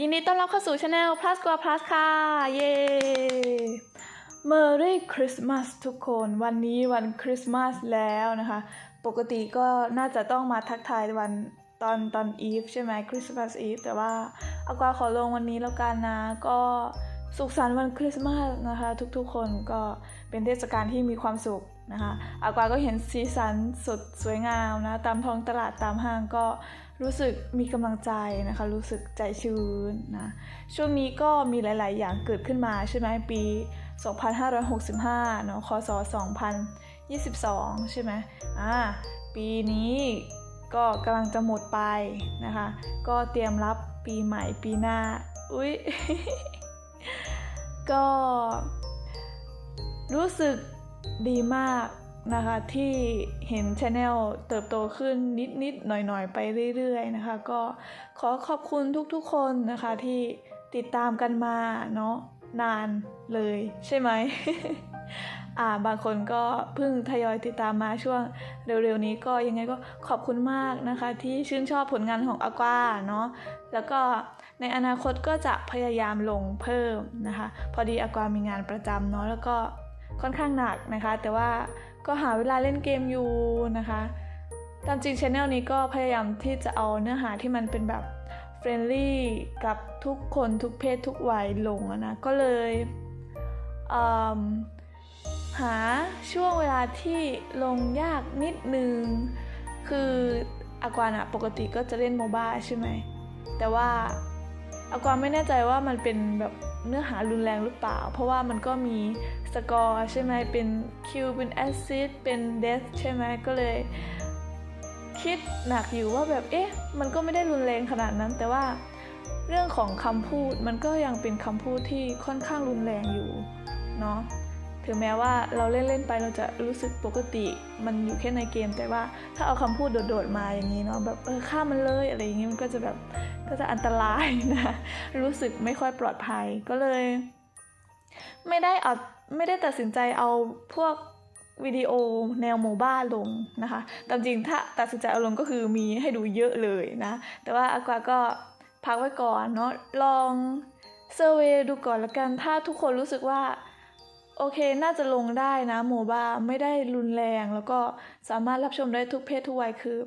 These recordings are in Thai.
ยินดีต้อนรับเข้าสู่ช anel plus กว่า plus ค่ะ เย้ Merry Christmas ทุกคน วันนี้วันคริสต์มาสแล้วนะคะ ปกติก็น่าจะต้องมาทักทายวันตอนตอนอีฟใช่ไหมคริสต์มาสอีฟแต่ว่าอากวาขอลงวันนี้แล้วกันนะ ก็สุขสันต์วันคริสต์มาสนะคะ ทุกๆคนก็เป็นเทศกาลที่มีความสุข นะคะอากวาก็เห็นสีสันสดสวยงามนะตามท้องตลาดตามห้างก็รู้สึกมีกำลังใจนะคะ รู้สึกใจชื้นนะช่วงนี้ก็มีหลาย ๆ อย่างเกิดขึ้นมาใช่ไหมปี 2565เนาะคศ2022 ใช่ไหมอ่าปีนี้ก็กำลังจะหมดไปนะคะ ก็เตรียมรับปีใหม่ปีหน้า อุ๊ยก็รู้สึก ดีมากนะคะที่เห็นช anel เติบโตขึ้นนิดๆหน่อยๆ ไปเรื่อยๆนะคะ ก็ขอขอบคุณทุกๆคนนะคะที่ติดตามกันมาเนาะนานเลยใช่ไหมอ่าบางคนก็เพิ่งทยอยติดตามมาช่วงเร็วๆนี้ก็ยังไงก็ขอบคุณมากนะคะ ที่ชื่นชอบผลงานของอากวาเนาะแล้วก็ในอนาคตก็จะพยายามลงเพิ่มนะคะ พอดีอากวามีงานประจำเนาะแล้วก็ ค่อนข้างหนักนะคะ แต่ว่าก็หาเวลาเล่นเกมอยู่นะคะ ตามจริงช anel นี้ก็พยายามที่จะเอาเนื้อหาที่มันเป็นแบบเฟรนลี่กับทุกคนทุกเพศทุกวัยลงนะ ก็เลยอืมหาช่วงเวลาที่ลงยากนิดนึง คืออากวานอะปกติก็จะเล่นโมบ้าใช่ไหม แต่ว่าอากวานไม่แน่ใจว่ามันเป็นแบบ เนื้อหารุนแรงหรือเปล่า เพราะว่ามันก็มีสกอร์ใช่ไหมเป็นคิวเป็นแอซิดเป็นเดสใช่ไหมก็เลยคิดหนักอยู่ว่าแบบเอ๊ะมันก็ไม่ได้รุนแรงขนาดนั้น แต่ว่าเรื่องของคำพูดมันก็ยังเป็นคำพูดที่ค่อนข้างรุนแรงอยู่เนาะ ถึงแม้ว่าเราเล่นๆไปเราจะรู้สึกปกติมันอยู่แค่ในเกม แต่ว่าถ้าเอาคำพูดโดดๆมาอย่างนี้เนาะแบบเออฆ่ามันเลยอะไรอย่างนี้มันก็จะแบบก็จะอันตรายนะรู้สึกไม่ค่อยปลอดภัยก็เลย ไม่ได้เอาไม่ได้ตัดสินใจเอาพวกวิดีโอแนวโมบ้าลงนะคะ ตามจริงถ้าตัดสินใจเอาลงก็คือมีให้ดูเยอะเลยนะ แต่ว่าอากวาก็พักไว้ก่อนเนาะลองเซอร์เวดูก่อนละกัน ถ้าทุกคนรู้สึกว่า โอเคน่าจะลงได้นะโมบ้าไม่ได้รุนแรง แล้วก็สามารถรับชมได้ทุกเพศทุกวัยคือ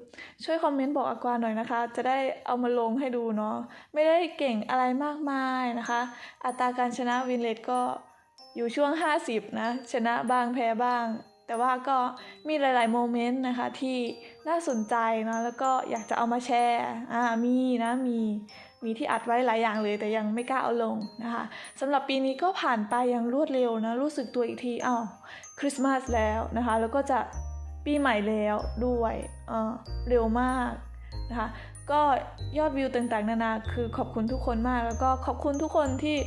ช่วยคอมเมนต์บอกอากวาหน่อยนะคะ จะได้เอามาลงให้ดูเนาะไม่ได้เก่งอะไรมากมายนะคะ อัตราการชนะวินเลตก็อยู่ช่วง 50 นะ ชนะบ้างแพ้บ้าง แต่ว่าก็มีหลาย ๆ โมเมนต์นะคะที่น่าสนใจนะแล้วก็อยากจะเอามาแชร์อ่ามีนะมี มีที่อัดไว้หลายอย่างเลย แต่ยังไม่กล้าเอาลงนะคะสำหรับปีนี้ก็ผ่านไปอย่างรวดเร็วนะ รู้สึกตัวอีกทีอ้าวคริสต์มาสแล้วนะคะ แล้วก็จะปีใหม่แล้วด้วยเออเร็วมากนะคะก็ยอดวิวต่างๆ นานาคือขอบคุณทุกคนมาก แล้วก็ขอบคุณทุกคนที่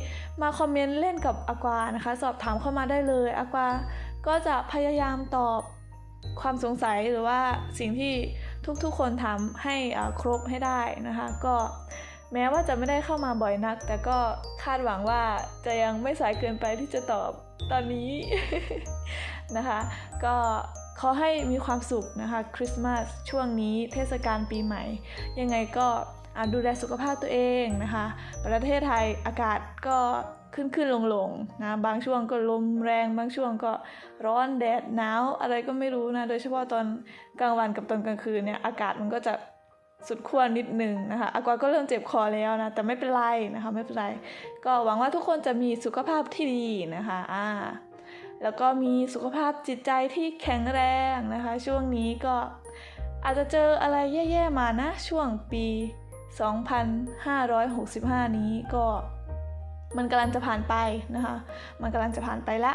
มาคอมเมนต์เล่นกับอากวานะคะ สอบถามเข้ามาได้เลยอากวาก็จะพยายามตอบความสงสัยหรือว่าสิ่งที่ทุกๆคนถามให้ครบให้ได้นะคะ ก็ แม้ว่าจะไม่ได้เข้ามาบ่อยนัก แต่ก็คาดหวังว่าจะยังไม่สายเกินไปที่จะตอบตอนนี้ นะคะ ก็ขอให้มีความสุขนะคะคริสต์มาสช่วงนี้เทศกาลปีใหม่ ยังไงก็ดูแลสุขภาพตัวเองนะคะ ประเทศไทยอากาศก็ขึ้นขึ้นลงลงๆนะบางช่วงก็ลมแรงบางช่วงก็ร้อนแดดหนาวอะไรก็ไม่รู้นะ โดยเฉพาะตอนกลางวันกับตอนกลางคืนเนี่ยอากาศมันก็จะ สุดขั้วนิดนึงนะคะอากวาก็เริ่มเจ็บคอแล้วนะ แต่ไม่เป็นไรนะคะไม่เป็นไร ก็หวังว่าทุกคนจะมีสุขภาพที่ดีนะคะอ่าแล้วก็มีสุขภาพจิตใจที่แข็งแรงนะคะ ช่วงนี้ก็อาจจะเจออะไรแย่ ๆ มานะ ช่วงปี 2565 นี้ก็ มันกำลังจะผ่านไปนะคะ มันกำลังจะผ่านไปละ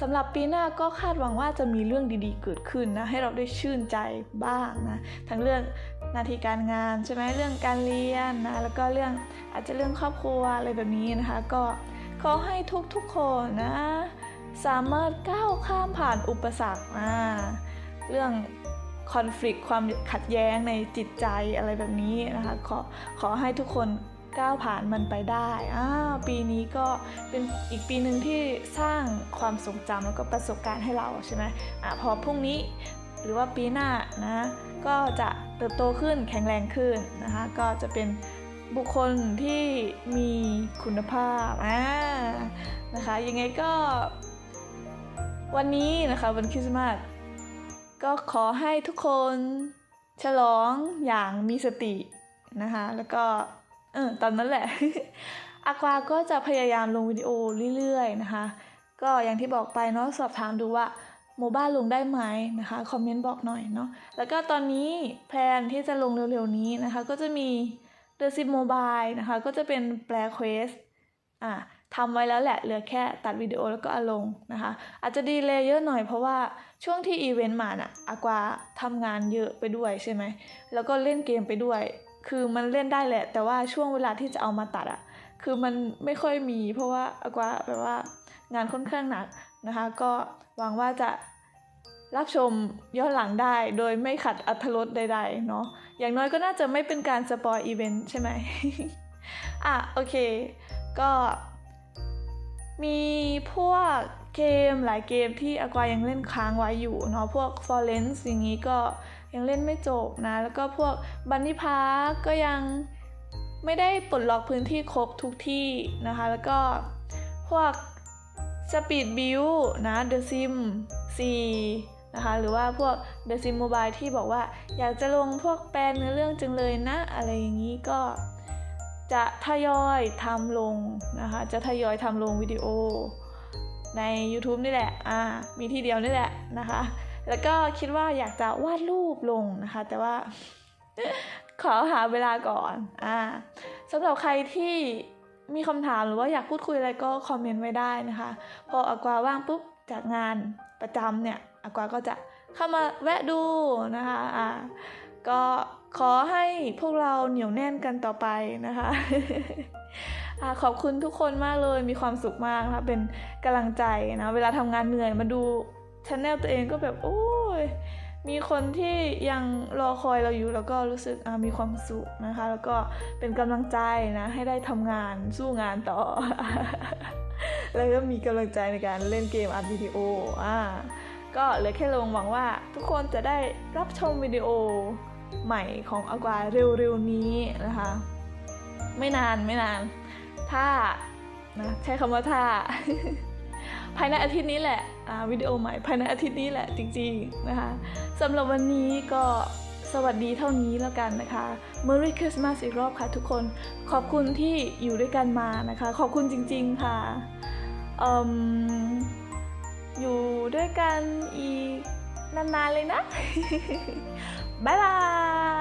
สำหรับปีหน้าก็คาดหวังว่าจะมีเรื่องดีๆเกิดขึ้นนะ ให้เราได้ชื่นใจบ้างนะ ทั้งเรื่องหน้าที่การงานใช่ไหมเรื่องการเรียนนะ แล้วก็เรื่องอาจจะเรื่องครอบครัวอะไรแบบนี้นะคะ ก็ขอให้ทุกๆคนนะ สามารถก้าวข้ามผ่านอุปสรรคอ่าเรื่องคอน FLICT ความขัดแย้งในจิตใจอะไรแบบนี้นะคะ ขอขอให้ทุกคน ก้าวผ่านมันไปได้อ่าปีนี้ก็เป็นอีกปีหนึ่งที่สร้างความทรงจำแล้วก็ประสบการณ์ให้เราใช่ไหมอ่าพอพรุ่งนี้หรือว่าปีหน้านะก็จะเติบโตขึ้นแข็งแรงขึ้นนะคะก็จะเป็นบุคคลที่มีคุณภาพอ่านะคะยังไงก็วันนี้นะคะวันคริสต์มาสก็ขอให้ทุกคนฉลองอย่างมีสตินะคะแล้วก็ เออตอนนั้นแหละอากวาก็จะพยายามลงวิดีโอเรื่อยๆนะคะ ก็อย่างที่บอกไปเนาะสอบถามดูว่าโมบ้าลงได้ไหมนะคะคอมเมนต์บอกหน่อยเนาะแล้วก็ตอนนี้แพลนที่จะลงเร็วๆนี้นะคะ ก็จะมี The Sim Mobile นะคะ ก็จะเป็นแปลเควสอะทำไว้แล้วแหละ เหลือแค่ตัดวิดีโอแล้วก็เอาลงนะคะ อาจจะดีเลยเยอะหน่อยเพราะว่าช่วงที่อีเวนต์มาน่ะอากวาทำงานเยอะไปด้วยใช่ไหม แล้วก็เล่นเกมไปด้วย คือมันเล่นได้แหละ แต่ว่าช่วงเวลาที่จะเอามาตัดอะคือมันไม่ค่อยมี เพราะว่าอากวาแบบว่างานค่อนข้างหนักนะคะ ก็หวังว่าจะรับชมย้อนหลังได้โดยไม่ขัดอัธรสใดๆเนาะอย่างน้อยก็น่าจะไม่เป็นการสปอยอีเวนต์ใช่ไหมอะโอเค ก็มีพวกเกมหลายเกมที่อากวายังเล่นค้างไว้อยู่เนาะพวก f o r e n c e อย่างนี้ก็ ยังเล่นไม่จบนะ แล้วก็พวกบันนี่พาร์ก็ยังไม่ได้ปลดล็อกพื้นที่ครบทุกที่นะคะ แล้วก็พวก Speed Build นะ The Sim 4นะคะ หรือว่าพวก The Sim Mobile ที่บอกว่า อยากจะลงพวกแปลเนื้อเรื่องจังเลยนะ อะไรอย่างนี้ก็จะทยอยทำลงนะคะ จะทยอยทำลงวิดีโอใน YouTube นี่แหละ อ่า มีที่เดียวนี่แหละนะคะ แล้วก็คิดว่าอยากจะวาดรูปลงนะคะ แต่ว่าขอหาเวลาก่อนอ่าสำหรับใครที่มีคำถามหรือว่าอยากพูดคุยอะไรก็คอมเมนต์ไว้ได้นะคะ พออากวาว่างปุ๊บจากงานประจำเนี่ยอากวาก็จะเข้ามาแวะดูนะคะอ่าก็ขอให้พวกเราเหนียวแน่นกันต่อไปนะคะอขอบคุณทุกคนมากเลยมีความสุขมากนะคะเป็นกำลังใจนะเวลาทำงานเหนื่อยมาดู ช anel ตัวเองก็แบบโอ้ยมีคนที่ยังรอคอยเราอยู่แล้วก็รู้สึกมีความสุขนะคะ แล้วก็เป็นกำลังใจนะให้ได้ทำงานสู้งานต่อ แล้วก็มีกำลังใจในการเล่นเกมอัดวิดีโออ่าก็เหลือแค่ลงหวังว่าทุกคนจะได้รับชมวิดีโอใหม่ของอากวาเร็วๆนี้นะคะ ไม่นานไม่นาน ถ้านะใช้คำว่าถ้า ภายในอาทิตย์นี้แหละวิดีโอใหม่ภายในอาทิตย์นี้แหละจริงๆนะคะสำหรับวันนี้ก็สวัสดีเท่านี้แล้วกันนะคะ Merry Christmas อีกรอบค่ะทุกคนขอบคุณที่อยู่ด้วยกันมานะคะ ขอบคุณจริง ๆค่ะออยู่ด้วยกันอีกนานๆเลยนะ บ๊ายบาย